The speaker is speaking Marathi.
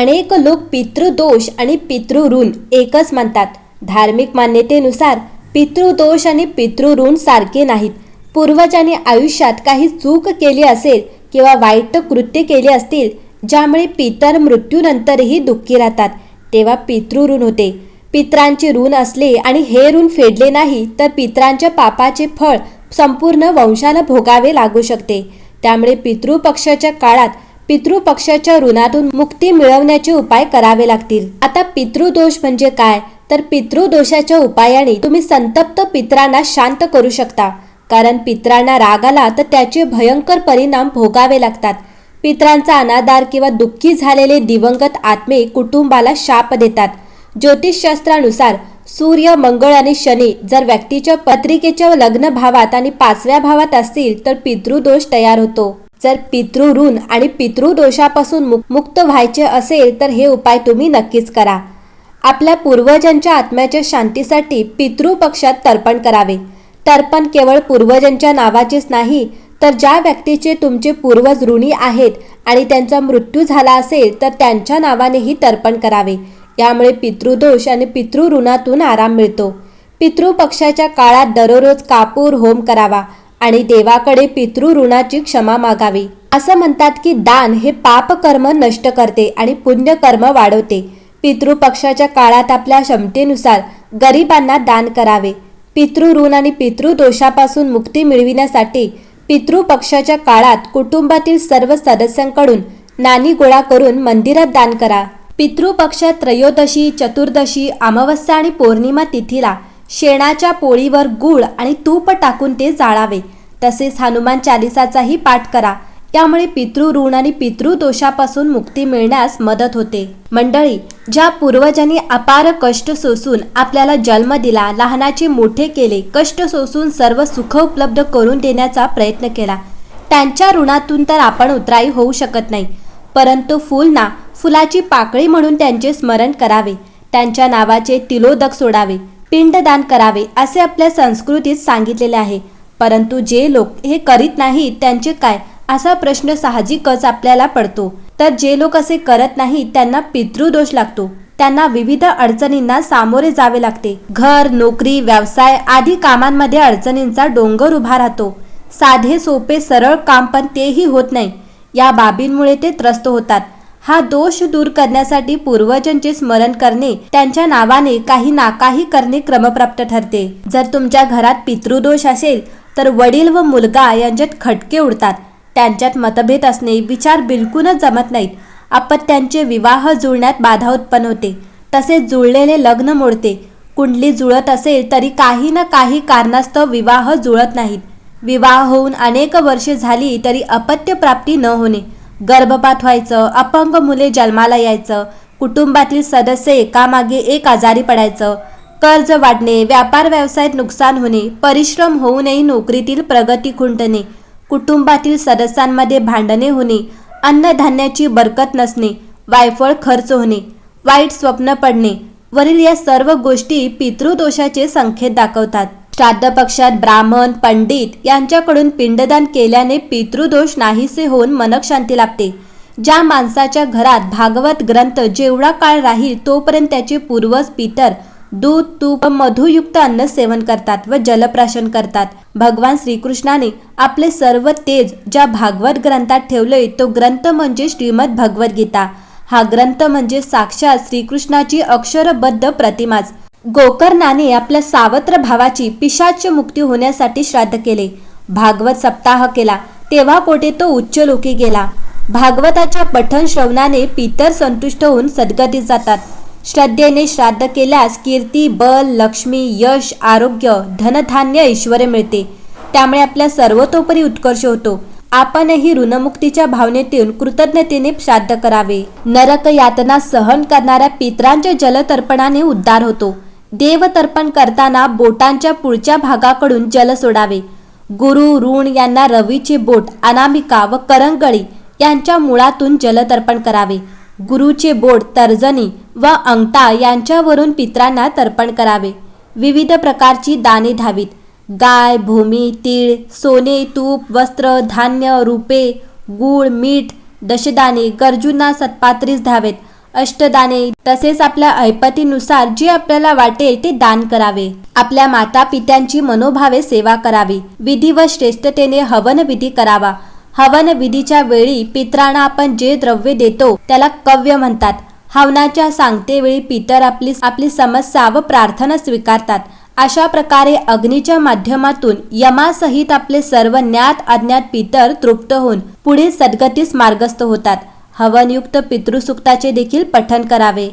अनेक लोक पितृदोष आणि पितृऋण एकच मानतात. धार्मिक मान्यतेनुसार पितृदोष आणि पितृऋण सारखे नाहीत. पूर्वजांनी आयुष्यात काही चूक केली असेल किंवा वाईट कृत्य केली असतील ज्यामुळे पितर मृत्यूनंतरही दुःखी राहतात तेव्हा पितृऋण होते. पित्रांचे ऋण असले आणि हे ऋण फेडले नाही तर पित्रांच्या पापाचे फळ संपूर्ण वंशाला भोगावे लागू शकते. त्यामुळे पितृपक्षाच्या काळात पितृपक्षाच्या ऋणातून मुक्ती मिळवण्याचे उपाय करावे लागतील. आता पितृदोष म्हणजे काय? तर पितृदोषाच्या उपायाने तुम्ही संतप्त पित्रांना शांत करू शकता. कारण पित्रांना राग आला तर त्याचे भयंकर परिणाम भोगावे लागतात. पित्रांचा अनादार किंवा दुःखी झालेले दिवंगत आत्मे कुटुंबाला शाप देतात. ज्योतिषशास्त्रानुसार सूर्य मंगळ आणि शनी जर व्यक्तीच्या पत्रिकेच्या लग्न भावात आणि पाचव्या भावात असतील तर पितृदोष तयार होतो. जर पितृऋण आणि पितृदोषापासून मुक- मुक्त व्हायचे असेल तर हे उपाय तुम्ही नक्कीच करा. आपल्या पूर्वजांच्या आत्म्याच्या शांतीसाठी पितृपक्षात तर्पण करावे. तर्पण केवळ पूर्वजांच्या नावाचेच नाही तर ज्या व्यक्तीचे तुमचे पूर्वज ऋणी आहेत आणि त्यांचा मृत्यू झाला असेल तर त्यांच्या नावानेही तर्पण करावे. यामुळे पितृदोष आणि पितृऋणातून आराम मिळतो. पितृपक्षाच्या काळात दररोज कापूर होम करावा. आणि देवाकडे पितृऋणाची क्षमा मागावी. असं म्हणतात की दान हे पापकर्म नष्ट करते आणि पुण्यकर्म वाढवते. पितृपक्षाच्या काळात आपल्या क्षमतेनुसार गरिबांना दान करावे. पितृऋण आणि पितृदोषापासून मुक्ती मिळविण्यासाठी पितृपक्षाच्या काळात कुटुंबातील सर्व सदस्यांकडून नाणी गोळा करून मंदिरात दान करा. पितृपक्षात त्रयोदशी चतुर्दशी अमावस्या आणि पौर्णिमा तिथीला शेणाच्या पोळीवर गूळ आणि तूप टाकून ते जाळावे. तसेच हनुमान चालिसाचाही पाठ करा. त्यामुळे पितृऋण आणि पितृदोषापासून मुक्ती मिळण्यास मदत होते. मंडळी ज्या पूर्वजांनी अपार कष्ट सोसून आपल्याला जन्म दिला लहानाचे मोठे केले कष्ट सोसून सर्व सुख उपलब्ध करून देण्याचा प्रयत्न केला त्यांच्या ऋणातून तर आपण उतराई होऊ शकत नाही. परंतु फुल ना फुलाची पाकळी म्हणून त्यांचे स्मरण करावे. त्यांच्या नावाचे तिलोदक सोडावे. पिंडदान करावे असे आपल्या संस्कृतीत सांगितलेले आहे. परंतु जे लोक हे करीत नाहीत त्यांचे काय? असा प्रश्न साहजिकच आपल्याला पडतो. तर जे लोक असे करत नाहीत त्यांना पितृदोष लागतो. त्यांना विविध अडचणींना सामोरे जावे लागते. घर नोकरी व्यवसाय आदी कामांमध्ये अडचणींचा डोंगर उभा राहतो. साधे सोपे सरळ काम पण तेही होत नाही. या बाबींमुळे ते त्रस्त होतात. हा दोष दूर करण्यासाठी पूर्वजांचे स्मरण करणे त्यांच्या नावाने काही नाकाही करणे क्रमप्राप्त ठरते. जर तुमच्या घरात पितृदोष असेल तर वडील व मुलगा यांच्यात खटके उडतात. त्यांच्यात मतभेद असणे विचार बिलकुलच जमत नाहीत. अपत्यांचे विवाह जुळण्यात बाधा उत्पन्न होते. तसेच जुळलेले लग्न मोडते. कुंडली जुळत असेल तरी काही ना काही कारणास्तव विवाह जुळत नाहीत. विवाह होऊन अनेक वर्षे झाली तरी अपत्य प्राप्ती न होणे. गर्भपात व्हायचं अपंग मुले जन्माला यायचं कुटुंबातील सदस्य एकामागे एक आजारी पडायचं कर्ज वाढणे व्यापार व्यवसायात नुकसान होणे परिश्रम होऊनही नोकरीतील प्रगती खुंटणे कुटुंबातील सदस्यांमध्ये भांडणे होणे अन्नधान्याची बरकत नसणे वायफळ खर्च होणे वाईट स्वप्न पडणे वरील या सर्व गोष्टी पितृदोषाचे संकेत दाखवतात. श्राद्ध पक्षात ब्राह्मण पंडित यांच्याकडून पिंडदान केल्याने पितृदोष नाहीसे होऊन मनक शांती लाभते. ज्या माणसाच्या घरात भागवत ग्रंथ जेवढा काळ राहील तोपर्यंत त्याचे पूर्वज पितर दूध तूप मधुयुक्त अन्न सेवन करतात व जलप्राशन करतात. भगवान श्रीकृष्णाने आपले सर्व तेज ज्या भागवत ग्रंथात ठेवले तो ग्रंथ म्हणजे श्रीमद भगवद्गीता हा ग्रंथ म्हणजे साक्षात श्रीकृष्णाची अक्षरबद्ध प्रतिमाच. गोकर्णाने आपल्या सावत्र भावाची पिशाच मुक्ती होण्यासाठी श्राद्ध केले. भागवत सप्ताह केला. तेव्हा कोठे तो उच्चलोकी गेला. भागवताच्या पठण श्रवणाने पितर संतुष्ट होऊन सद्गतीत जातात. श्रद्धेने श्राद्ध केल्यास कीर्ती बल लक्ष्मी यश आरोग्य धनधान्य ऐश्वर मिळते. त्यामुळे आपल्या सर्वतोपरी उत्कर्ष होतो. आपणही ऋणमुक्तीच्या भावनेतून कृतज्ञतेने श्राद्ध करावे. नरक यातना सहन करणाऱ्या पित्रांच्या जलतर्पणाने उद्धार होतो. देवतर्पण करताना बोटांच्या पुढच्या भागाकडून जल सोडावे. गुरु ऋण यांना रवीचे बोट अनामिका व करंगळी यांच्या मुळातून जलतर्पण करावे. गुरुचे बोट तर्जनी व अंगठा यांच्यावरून पित्रांना तर्पण करावे. विविध प्रकारची दाने धावीत. गाय भूमी तीळ सोने तूप वस्त्र धान्य रुपे गूळ मीठ दशदाने गरजूंना सत्पात्रीस धावेत. अष्टदाने. तसेच आपल्या ऐपतीनुसार जे आपल्याला वाटेल ते दान करावे. आपल्या माता पित्यांची मनोभावे सेवा करावी. विधी व श्रेष्ठतेने हवन विधी करावा. हवन विधीच्या वेळी पित्रांना आपण जे द्रव्य देतो त्याला कव्य म्हणतात. हवनाच्या सांगतेवेळी पितर आपली आपली समस्या व प्रार्थना स्वीकारतात. अशा प्रकारे अग्नीच्या माध्यमातून यमासहित आपले सर्व ज्ञात अज्ञात पितर तृप्त होऊन पुढे सद्गतीस मार्गस्थ होतात. हवनयुक्त पितृसुक्ताचे देखील पठण करावे.